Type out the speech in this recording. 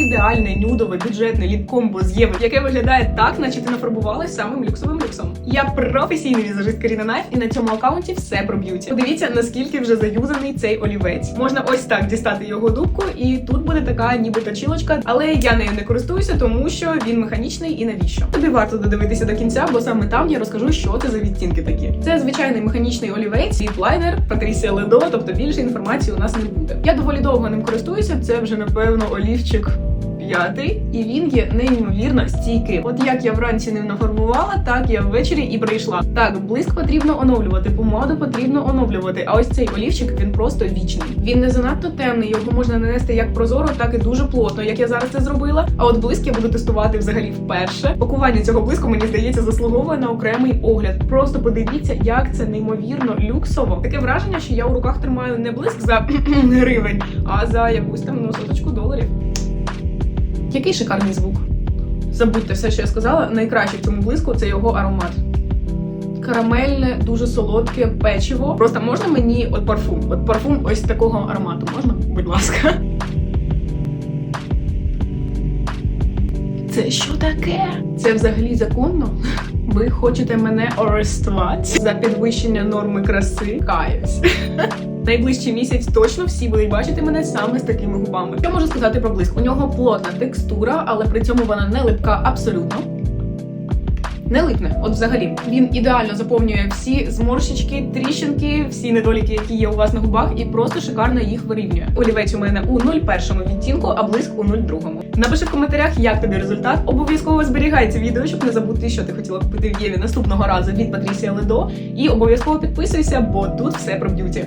ідеальне нюдове бюджетне ліп-комбо з Єви, яке виглядає так, наче ти нафарбувалась самим люксовим люксом. Я професійний візажист Каріна Найф, і на цьому аккаунті все про б'юті. Подивіться, наскільки вже заюзаний цей олівець. Можна ось так дістати його дубку, і тут буде така ніби точілочка, але я нею не користуюся, тому що він механічний і навіщо. Тобі варто додивитися до кінця, бо саме там я розкажу, що це за відтінки такі. Це звичайний механічний олівець, лайнер, Патрісія Ледо, тобто більше інформації у нас не буде. Я доволі довго ним користуюся. Це вже напевно олівчик п'ятий, і він є неймовірно стійкий. От як я вранці ним нафарбувала, так я ввечері і прийшла. Так, блиск потрібно оновлювати, помаду потрібно оновлювати. А ось цей олівчик він просто вічний. Він не занадто темний, його можна нанести як прозоро, так і дуже плотно, як я зараз це зробила. А от блиск я буду тестувати взагалі вперше. Пакування цього блиску мені здається заслуговує на окремий огляд. Просто подивіться, як це неймовірно люксово. Таке враження, що я у руках тримаю не блиск за гривень, а за якусь там ну, соточку доларів. Який шикарний звук. Забудьте все, що я сказала. Найкраще в цьому блиску це його аромат. Карамельне, дуже солодке печиво. Просто можна мені от парфум? От парфум ось такого аромату. Можна? Будь ласка. Це що таке? Це взагалі законно? Ви хочете мене арестувати за підвищення норми краси? Каюсь. Найближчий місяць точно всі будуть бачити мене саме з такими губами. Що можу сказати про блиск? У нього плотна текстура, але при цьому вона не липка абсолютно. Не липне, от взагалі. Він ідеально заповнює всі зморщички, тріщинки, всі недоліки, які є у вас на губах, і просто шикарно їх вирівнює. Олівець у мене у 01 відтінку, а блиск у 02. Напиши в коментарях, як тобі результат. Обов'язково зберігай це відео, щоб не забути, що ти хотіла купити в Єві наступного разу від Патрісія Ледо. І обов'язково підписуйся, бо тут все про б'юті.